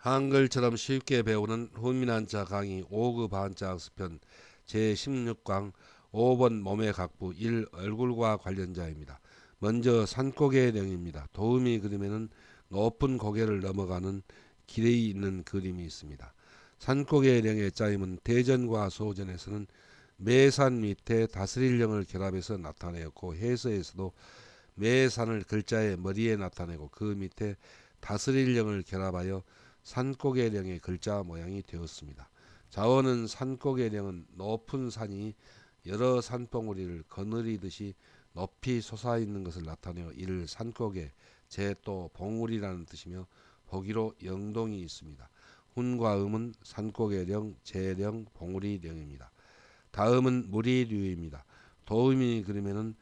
한글처럼 쉽게 배우는 훈민한자 강의 5급 한자 학습편 제16강 5번 몸의 각부 1 얼굴과 관련자입니다. 먼저 산고개 령입니다. 도움이 그림에는 높은 고개를 넘어가는 길이 있는 그림이 있습니다. 산고개 령의 짜임은 대전과 소전에서는 매산 밑에 다스릴령을 결합해서 나타내었고 해서에서도 매산을 글자의 머리에 나타내고 그 밑에 다스릴령을 결합하여 산고개령의 글자 모양이 되었습니다. 자원은 산고개령은 높은 산이 여러 산봉우리를 거느리듯이 높이 솟아있는 것을 나타내어 이를 산고개, 제 또 봉우리라는 뜻이며 보기로 영동이 있습니다. 훈과 음은 산고개령, 제령, 봉우리령입니다. 다음은 무리류입니다. 도음이 그림에는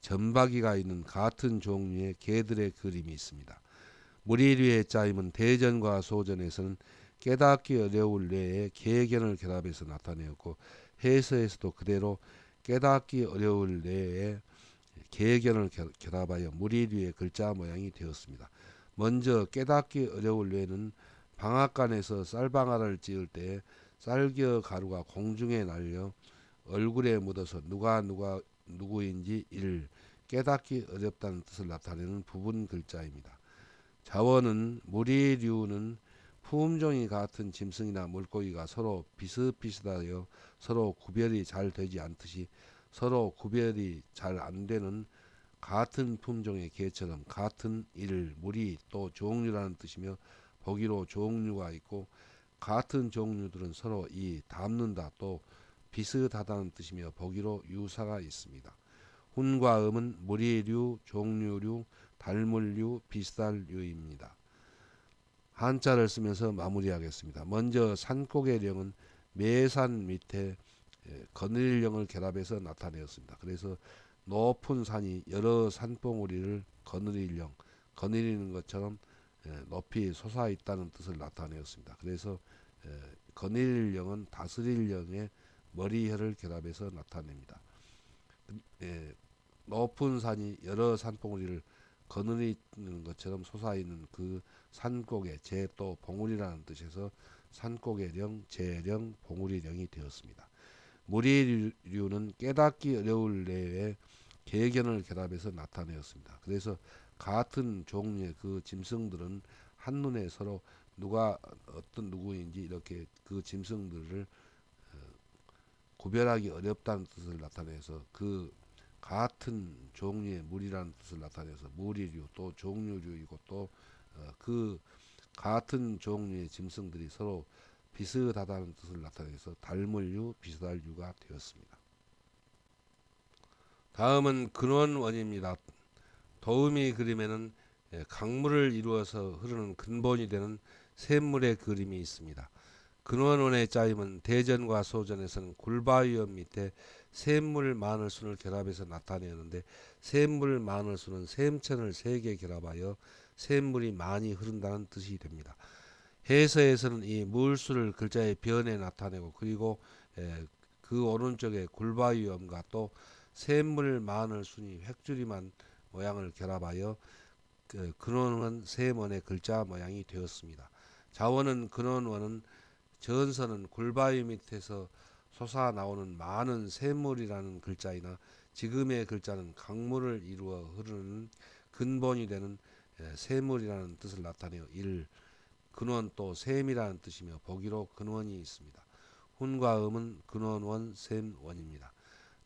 점박이가 있는 같은 종류의 개들의 그림이 있습니다. 무리류의 짜임은 대전과 소전에서는 깨닫기 어려울 뇌에 계견을 결합해서 나타내었고 해서에서도 그대로 깨닫기 어려울 뇌에 계견을 결합하여 무리류의 글자 모양이 되었습니다. 먼저 깨닫기 어려울 뇌는 방앗간에서 쌀방아를 찌을 때 쌀겨 가루가 공중에 날려 얼굴에 묻어서 누가 누가 누구인지 일 깨닫기 어렵다는 뜻을 나타내는 부분 글자입니다. 자원은 무리류는 품종이 같은 짐승이나 물고기가 서로 비슷비슷하여 서로 구별이 잘 되지 않듯이 서로 구별이 잘 안 되는 같은 품종의 개처럼 같은 일, 무리 또 종류라는 뜻이며 보기로 종류가 있고 같은 종류들은 서로 이 닮는다 또 비슷하다는 뜻이며 보기로 유사가 있습니다. 훈과 음은 무리류, 종류류, 닮을류, 비쌀류입니다. 한자를 쓰면서 마무리하겠습니다. 먼저 산고개령은 매산 밑에 거느릴령을 결합해서 나타내었습니다. 그래서 높은 산이 여러 산봉우리를 거느릴령, 거느리는 것처럼 높이 솟아 있다는 뜻을 나타내었습니다. 그래서 거느릴령은 다스릴령의 머리혈을 결합해서 나타냅니다. 높은 산이 여러 산봉우리를 거느리는 것처럼 솟아있는 그 산곡의 제 또 봉우리라는 뜻에서 산곡의령, 제령, 봉우리령이 되었습니다. 무리류는 깨닫기 어려울 내에 계견을 결합해서 나타내었습니다. 그래서 같은 종류의 그 짐승들은 한눈에 서로 누가 어떤 누구인지 이렇게 그 짐승들을 어, 구별하기 어렵다는 뜻을 나타내서 그 같은 종류의 물이라는 뜻을 나타내서 무리류 또 종류류이고 또그 어, 같은 종류의 짐승들이 서로 비슷하다는 뜻을 나타내서 닮을류 비슷할류가 되었습니다. 다음은 근원 원입니다. 도우미 그림에는 예, 강물을 이루어서 흐르는 근본이 되는 샘물의 그림이 있습니다. 근원원의 짜임은 대전과 소전에서는 굴바위원 밑에 샘물 마늘 순을 결합해서 나타내는데 샘물 마늘 순은 샘천을 세 개 결합하여 샘물이 많이 흐른다는 뜻이 됩니다. 해서에서는 이 물수를 글자의 변에 나타내고 그리고 그 오른쪽에 굴바위엄과 또 샘물 마늘 순이 획줄이만 모양을 결합하여 그 근원원 세원의 글자 모양이 되었습니다. 자원은 근원원은 전선은 굴바위 밑에서 솟아 나오는 많은 샘물이라는 글자이나 지금의 글자는 강물을 이루어 흐르는 근본이 되는 샘물이라는 뜻을 나타내어 일 근원 또 샘이라는 뜻이며 보기로 근원이 있습니다. 훈과 음은 근원원 샘원입니다.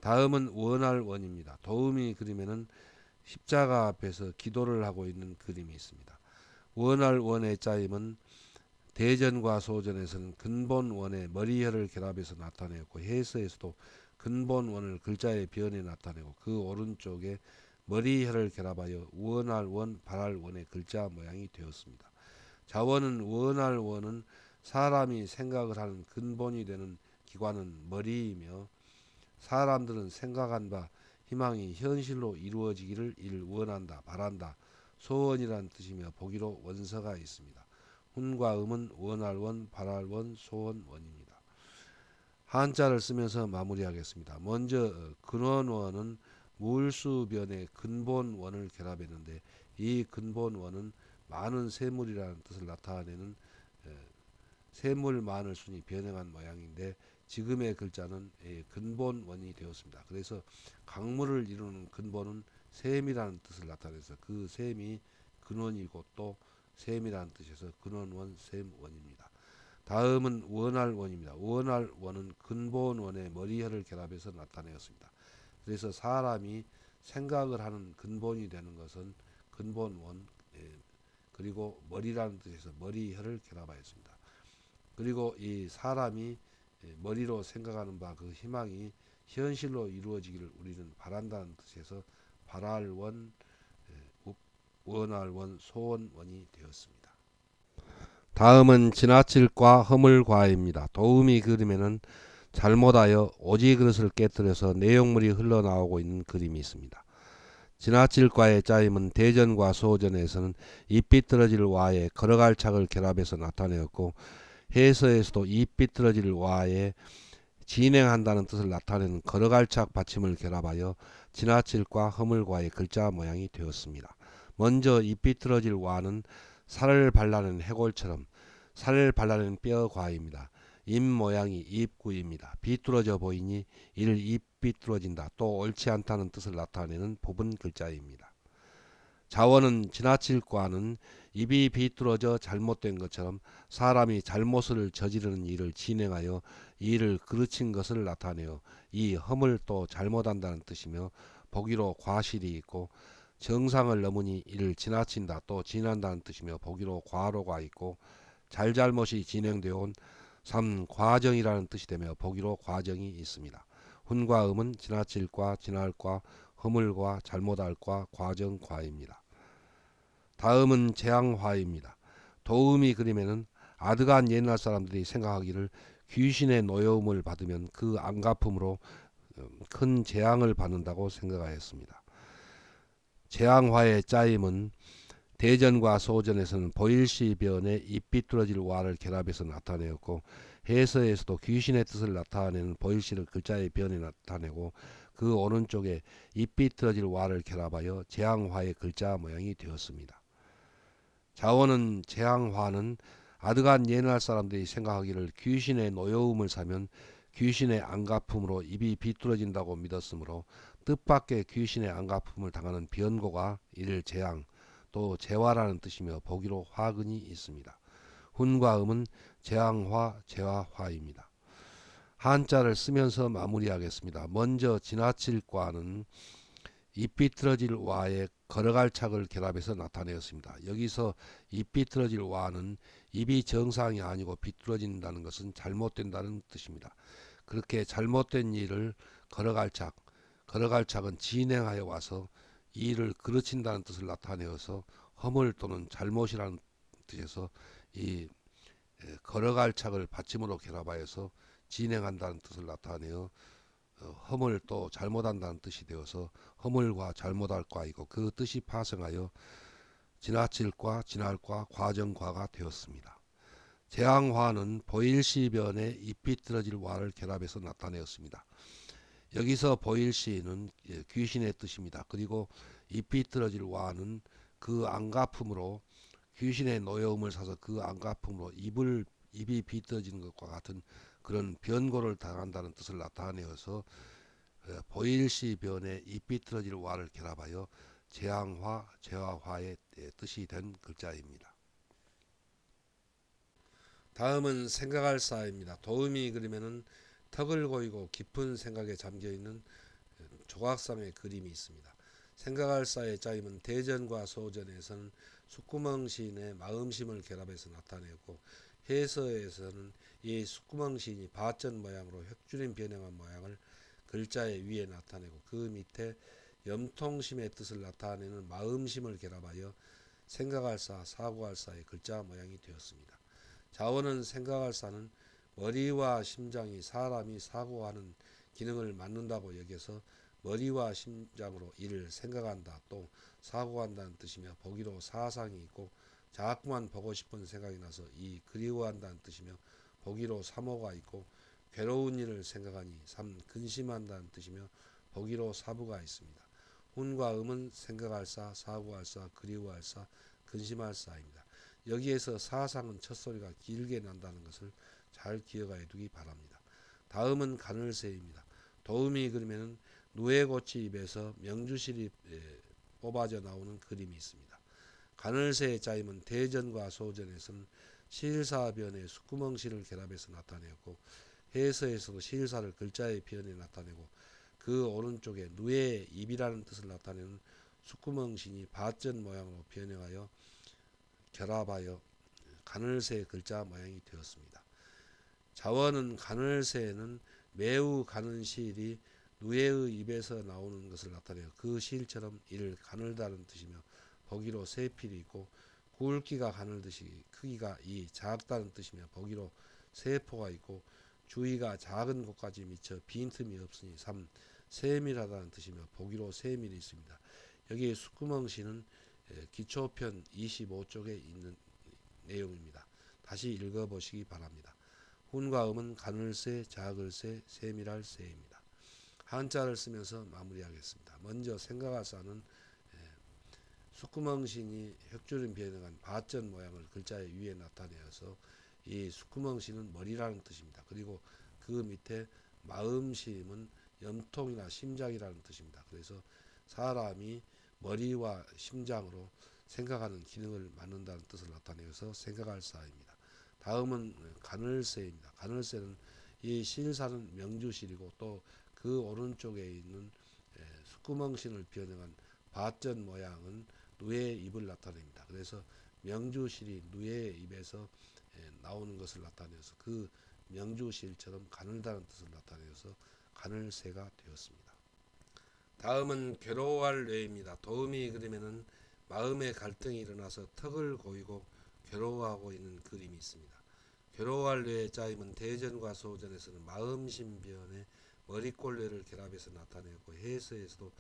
다음은 원할 원입니다. 도움이 그림에는 십자가 앞에서 기도를 하고 있는 그림이 있습니다. 원할 원의 짜임은 대전과 소전에서는 근본원의 머리혈을 결합해서 나타내었고 해서에서도 근본원을 글자의 변에 나타내고 그 오른쪽에 머리혈을 결합하여 원할 원, 발할 원의 글자 모양이 되었습니다. 자원은 원할 원은 사람이 생각을 하는 근본이 되는 기관은 머리이며 사람들은 생각한 바 희망이 현실로 이루어지기를 일 원한다, 바란다, 소원이란 뜻이며 보기로 원서가 있습니다. 훈과 음은 원할원, 발할원, 소원원입니다. 한자를 쓰면서 마무리하겠습니다. 먼저 근원원은 물수변의 근본원을 결합했는데 이 근본원은 많은 세물이라는 뜻을 나타내는 샘물 마늘 순이 변형한 모양인데 지금의 글자는 예, 근본 원이 되었습니다. 그래서 강물을 이루는 근본은 샘이라는 뜻을 나타내서 그 샘이 근원이고 또 샘이라는 뜻에서 근원원 샘원입니다. 다음은 원할원입니다. 원할원은 근본원의 머리혈을 결합해서 나타내었습니다. 그래서 사람이 생각을 하는 근본이 되는 것은 근본원 예, 그리고 머리라는 뜻에서 머리혈을 결합하였습니다. 그리고 이 사람이 예, 머리로 생각하는 바 그 희망이 현실로 이루어지기를 우리는 바란다는 뜻에서 바랄원, 예, 원할원, 소원원이 되었습니다. 다음은 지나칠과 허물과입니다. 도우미 그림에는 잘못하여 오지 그릇을 깨뜨려서 내용물이 흘러나오고 있는 그림이 있습니다. 지나칠과의 짜임은 대전과 소전에서는 잎 비뚤어질 와에 걸어갈 착을 결합해서 나타내었고 해서에서도 잎 비뚤어질 와에 진행한다는 뜻을 나타내는 걸어갈 착 받침을 결합하여 지나칠과 허물과의 글자 모양이 되었습니다. 먼저 잎 비뚤어질 와는 살을 발라낸 해골처럼 살을 발라낸 뼈과입니다. 입 모양이 입구입니다. 비뚤어져 보이니 이를 입 비뚤어진다. 또 옳지 않다는 뜻을 나타내는 부분 글자입니다. 자원은 지나칠 과는 입이 비뚤어져 잘못된 것처럼 사람이 잘못을 저지르는 일을 진행하여 일을 그르친 것을 나타내어 이 험을 또 잘못한다는 뜻이며 보기로 과실이 있고 정상을 넘으니 이를 지나친다 또 지난다는 뜻이며 보기로 과로가 있고 잘잘못이 진행되어 온 3. 과정이라는 뜻이 되며 보기로 과정이 있습니다. 훈과 음은 지나칠과 지날과 허물과 잘못할과 과정과입니다. 다음은 재앙화입니다. 도음이 그림에는 아드간 옛날 사람들이 생각하기를 귀신의 노여움을 받으면 그 안갚음으로 큰 재앙을 받는다고 생각하였습니다. 재앙화의 짜임은 대전과 소전에서는 보일시변의 잎 비뚤어질 와를 결합해서 나타내었고 해서에서도 귀신의 뜻을 나타내는 보일시를 글자의 변에 나타내고 그 오른쪽에 잎 비뚤어질 와를 결합하여 재앙화의 글자 모양이 되었습니다. 자원은 재앙화는 아드간 옛날 사람들이 생각하기를 귀신의 노여움을 사면 귀신의 안갚음으로 입이 비뚤어진다고 믿었으므로 뜻밖의 귀신의 안갚음을 당하는 변고가 이를 재앙 또 재화라는 뜻이며 보기로 화근이 있습니다. 훈과 음은 재앙화, 재화화입니다. 한자를 쓰면서 마무리하겠습니다. 먼저 지나칠 과는 잎 비틀어질 와에 걸어갈 착을 결합해서 나타내었습니다. 여기서 잎 비틀어질 와는 입이 정상이 아니고 비뚤어진다는 것은 잘못된다는 뜻입니다. 그렇게 잘못된 일을 걸어갈 착, 걸어갈 착은 진행하여 와서 이를 그르친다는 뜻을 나타내어서 허물 또는 잘못이라는 뜻에서 이 걸어갈 착을 받침으로 결합하여서 진행한다는 뜻을 나타내어 어, 허물 또 잘못한다는 뜻이 되어서 허물과 잘못할과이고 그 뜻이 파생하여 지나칠과 지날과 과정과가 되었습니다. 재앙화는 보일시변에 잎이 떨어질 와를 결합해서 나타내었습니다. 여기서 보일 시는 예, 귀신의 뜻입니다. 그리고 잎이 떨어질 와는 그 안가품으로 귀신의 노여움을 사서 그 안가품으로 입을 입이 비떠지는 것과 같은 그런 변고를 당한다는 뜻을 나타내어서 어, 보일시 변에 잎이 떨어질 와를 결합하여 재앙화, 재화화의 예, 뜻이 된 글자입니다. 다음은 생각할 사입니다. 도움이 그림에는 턱을 고이고 깊은 생각에 잠겨 있는 조각상의 그림이 있습니다. 생각할 사의 짜임은 대전과 소전에서는 숙구멍 시인의 마음심을 결합해서 나타내었고 해서에서는 이 숙구멍 시인이 바전 모양으로 획줄인 변형한 모양을 글자의 위에 나타내고 그 밑에 염통심의 뜻을 나타내는 마음심을 결합하여 생각할 사, 사고할 사의 글자 모양이 되었습니다. 자원은 생각할 사는 머리와 심장이 사람이 사고하는 기능을 맡는다고 여겨서 머리와 심장으로 이를 생각한다 또 사고한다는 뜻이며 보기로 사상이 있고 자꾸만 보고 싶은 생각이 나서 이 그리워한다는 뜻이며 보기로 사모가 있고 괴로운 일을 생각하니 삼 근심한다는 뜻이며 보기로 사부가 있습니다. 훈과 음은 생각할 사, 사고할 사, 그리워할 사, 근심할 사입니다. 여기에서 사상은 첫 소리가 길게 난다는 것을 잘 기억해 두기 바랍니다. 다음은 가늘새입니다. 도우미 그림에는 누에고치 입에서 명주실이 에, 뽑아져 나오는 그림이 있습니다. 가늘새의 짜임은 대전과 소전에서는 실사변의 숙구멍실을 결합해서 나타내었고 해서에서도 실사를 글자의 변에 나타내고 그 오른쪽에 누의 입이라는 뜻을 나타내는 숙구멍신이 밭전 모양으로 변형하여 결합하여 가늘새 글자 모양이 되었습니다. 자원은 가늘새는 매우 가는 시일이 누에의 입에서 나오는 것을 나타내어 그 시일처럼 이를 가늘다는 뜻이며 보기로 세 필이 있고 굵기가 가늘듯이 크기가 이 작다는 뜻이며 보기로 세 포가 있고 주위가 작은 곳까지 미쳐 빈틈이 없으니 3. 세밀하다는 뜻이며 보기로 세밀이 있습니다. 여기 숙구멍시는 기초편 25쪽에 있는 내용입니다. 다시 읽어보시기 바랍니다. 훈과 음은 가늘새, 작을새, 세밀할 새입니다. 한자를 쓰면서 마무리하겠습니다. 먼저 생각할 사는 숙구멍신이 혁주름 변형한 바전 모양을 글자의 위에 나타내어서 이 숙구멍신은 머리라는 뜻입니다. 그리고 그 밑에 마음심은 염통이나 심장이라는 뜻입니다. 그래서 사람이 머리와 심장으로 생각하는 기능을 맡는다는 뜻을 나타내어서 생각할 사입니다. 다음은 가늘새입니다. 가늘새는 이 실사는 명주실이고 또 그 오른쪽에 있는 숙구멍신을 변형한 밭전 모양은 누의 입을 나타냅니다. 그래서 명주실이 누의 입에서 나오는 것을 나타내서 그 명주실처럼 가늘다는 뜻을 나타내서 가늘새가 되었습니다. 다음은 괴로워할 뇌입니다. 도우미 그림에는 마음의 갈등이 일어나서 턱을 고이고 괴로워하고 있는 그림이 있습니다. 괴로워할 뇌의 짜임은 대전과 소전에서는 마음신변의 머리꼴뇌를 결합해서 나타내고 해서에서도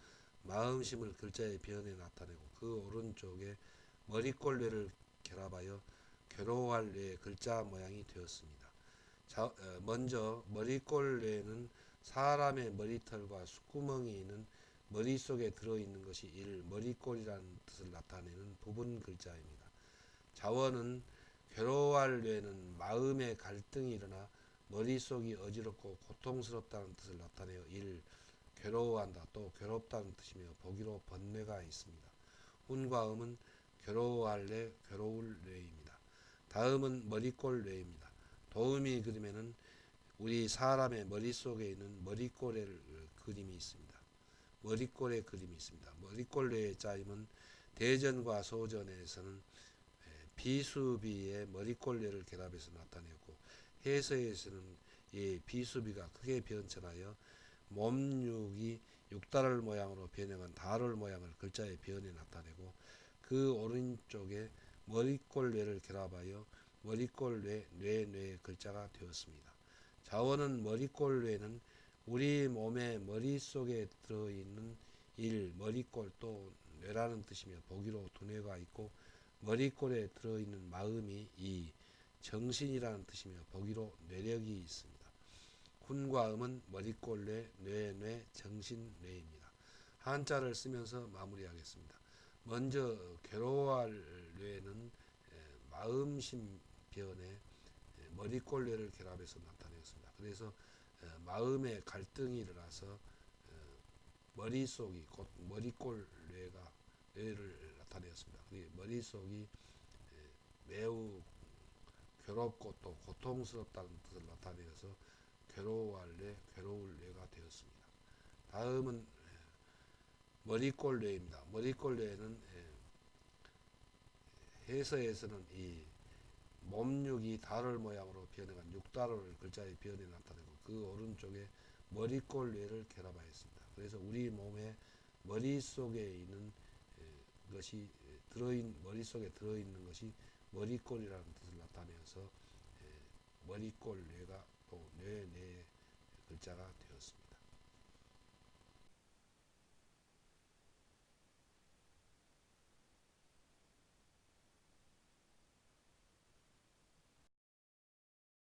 마음심을 글자의 변에 나타내고 그 오른쪽에 머리꼴뇌를 결합하여 괴로워할 뇌의 글자 모양이 되었습니다. 자, 어, 먼저 머리꼴뇌는 사람의 머리털과 숨구멍이 있는 머릿속에 들어있는 것이 일 머리꼴이라는 뜻을 나타내는 부분 글자입니다. 자원은 괴로워할 뇌는 마음의 갈등이 일어나 머릿속이 어지럽고 고통스럽다는 뜻을 나타내어 일 괴로워한다 또 괴롭다는 뜻이며 보기로 번뇌가 있습니다. 운과 음은 괴로워할 뇌, 괴로울 뇌입니다. 다음은 머리꼴 뇌입니다. 도우미 그림에는 우리 사람의 머릿속에 있는 머리꼴의 그림이 있습니다. 머리꼴의 그림이 있습니다. 머리꼴 뇌의 짜임은 대전과 소전에서는 비수비의 머리꼴 뇌를 결합해서 나타내었고 해서에서는 이 비수비가 크게 변천하여 몸육이 육달을 모양으로 변형한 달을 모양을 글자의 변에 나타내고 그 오른쪽에 머리꼴 뇌를 결합하여 머리꼴 뇌, 뇌, 뇌의 글자가 되었습니다. 자원은 머리꼴 뇌는 우리 몸의 머릿속에 들어있는 일, 머리꼴 또 뇌라는 뜻이며 보기로 두뇌가 있고 머리꼴에 들어있는 마음이 이 정신이라는 뜻이며 보기로 뇌력이 있습니다. 훈과 음은 머리꼴 뇌, 뇌, 뇌, 정신, 뇌입니다. 한자를 쓰면서 마무리하겠습니다. 먼저 괴로워할 뇌는 마음심 변에 머리꼴 뇌를 결합해서 나타내었습니다. 그래서 마음의 갈등이 일어나서 머릿속이 곧 머리꼴 뇌가 뇌를 나타내었습니다. 머릿속이 매우 괴롭고 또 고통스럽다는 뜻을 나타내어서 괴로워할 뇌, 괴로울 뇌가 되었습니다. 다음은 머리꼴 뇌입니다. 머리꼴 뇌는 해서에서는 이 몸육이 달을 모양으로 변해간 육달을 글자의 변에 나타내고 그 오른쪽에 머리꼴 뇌를 결합하였습니다. 그래서 우리 몸의 머릿속에 있는 것이 들어있 머릿속에 들어있는 것이 머리꼴이라는 뜻을 나타내어서 머리꼴 뇌가 또 뇌, 뇌 글자가 되었습니다.